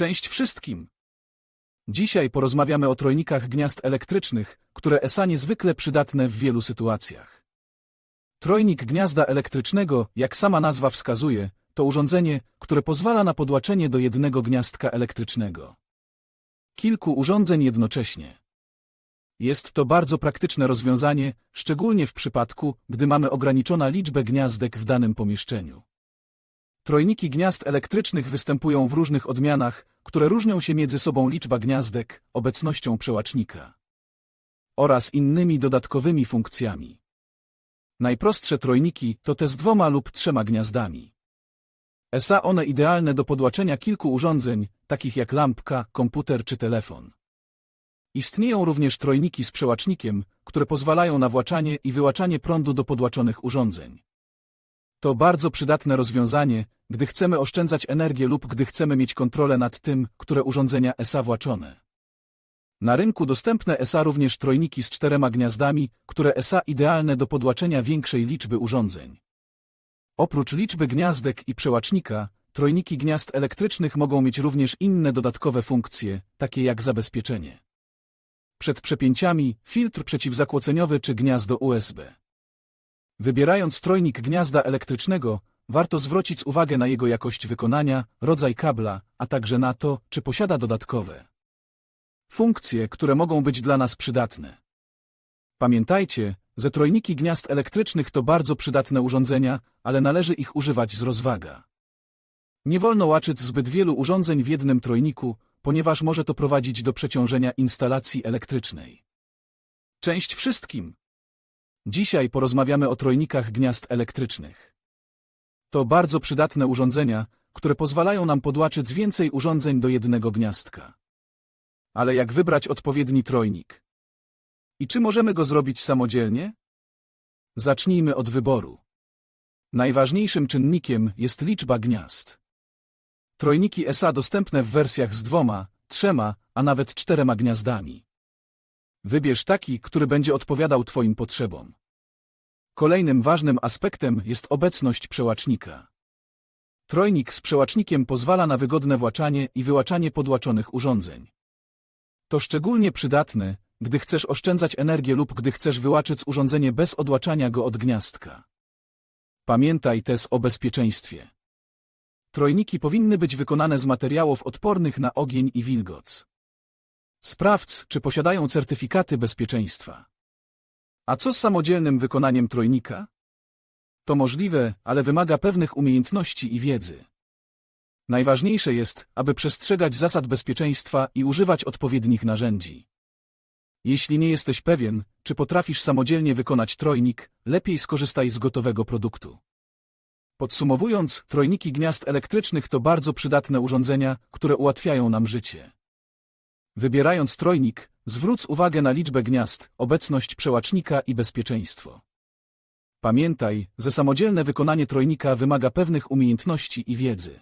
Cześć wszystkim! Dzisiaj porozmawiamy o trojnikach gniazd elektrycznych, które ESA niezwykle przydatne w wielu sytuacjach. Trojnik gniazda elektrycznego, jak sama nazwa wskazuje, to urządzenie, które pozwala na podłaczenie do jednego gniazdka elektrycznego. Kilku urządzeń jednocześnie. Jest to bardzo praktyczne rozwiązanie, szczególnie w przypadku, gdy mamy ograniczona liczbę gniazdek w danym pomieszczeniu. Trojniki gniazd elektrycznych występują w różnych odmianach, które różnią się między sobą liczba gniazdek, obecnością przełacznika oraz innymi dodatkowymi funkcjami. Najprostsze trojniki to te z dwoma lub trzema gniazdami. ESA one idealne do podłaczenia kilku urządzeń, takich jak lampka, komputer czy telefon. Istnieją również trojniki z przełacznikiem, które pozwalają na właczanie i wyłaczanie prądu do podłaczonych urządzeń. To bardzo przydatne rozwiązanie, gdy chcemy oszczędzać energię lub gdy chcemy mieć kontrolę nad tym, które urządzenia ESA właczone. Na rynku dostępne ESA również trojniki z czterema gniazdami, które ESA idealne do podłaczenia większej liczby urządzeń. Oprócz liczby gniazdek i przełacznika, trojniki gniazd elektrycznych mogą mieć również inne dodatkowe funkcje, takie jak zabezpieczenie. Przed przepięciami, filtr przeciwzakłoceniowy czy gniazdo USB. Wybierając trojnik gniazda elektrycznego, warto zwrócić uwagę na jego jakość wykonania, rodzaj kabla, a także na to, czy posiada dodatkowe funkcje, które mogą być dla nas przydatne. Pamiętajcie, że trojniki gniazd elektrycznych to bardzo przydatne urządzenia, ale należy ich używać z rozwaga. Nie wolno łaczyć zbyt wielu urządzeń w jednym trojniku, ponieważ może to prowadzić do przeciążenia instalacji elektrycznej. Część wszystkim! Dzisiaj porozmawiamy o trojnikach gniazd elektrycznych. To bardzo przydatne urządzenia, które pozwalają nam podłaczyć więcej urządzeń do jednego gniazdka. Ale jak wybrać odpowiedni trojnik? I czy możemy go zrobić samodzielnie? Zacznijmy od wyboru. Najważniejszym czynnikiem jest liczba gniazd. Trojniki ESA dostępne w wersjach z dwoma, trzema, a nawet czterema gniazdami. Wybierz taki, który będzie odpowiadał Twoim potrzebom. Kolejnym ważnym aspektem jest obecność przełacznika. Trojnik z przełacznikiem pozwala na wygodne właczanie i wyłaczanie podłaczonych urządzeń. To szczególnie przydatne, gdy chcesz oszczędzać energię lub gdy chcesz wyłaczyć urządzenie bez odłaczania go od gniazdka. Pamiętaj też o bezpieczeństwie. Trojniki powinny być wykonane z materiałów odpornych na ogień i wilgoc. Sprawdź, czy posiadają certyfikaty bezpieczeństwa. A co z samodzielnym wykonaniem trojnika? To możliwe, ale wymaga pewnych umiejętności i wiedzy. Najważniejsze jest, aby przestrzegać zasad bezpieczeństwa i używać odpowiednich narzędzi. Jeśli nie jesteś pewien, czy potrafisz samodzielnie wykonać trojnik, lepiej skorzystaj z gotowego produktu. Podsumowując, trojniki gniazd elektrycznych to bardzo przydatne urządzenia, które ułatwiają nam życie. Wybierając trojnik, zwróć uwagę na liczbę gniazd, obecność przełacznika i bezpieczeństwo. Pamiętaj, że samodzielne wykonanie trojnika wymaga pewnych umiejętności i wiedzy.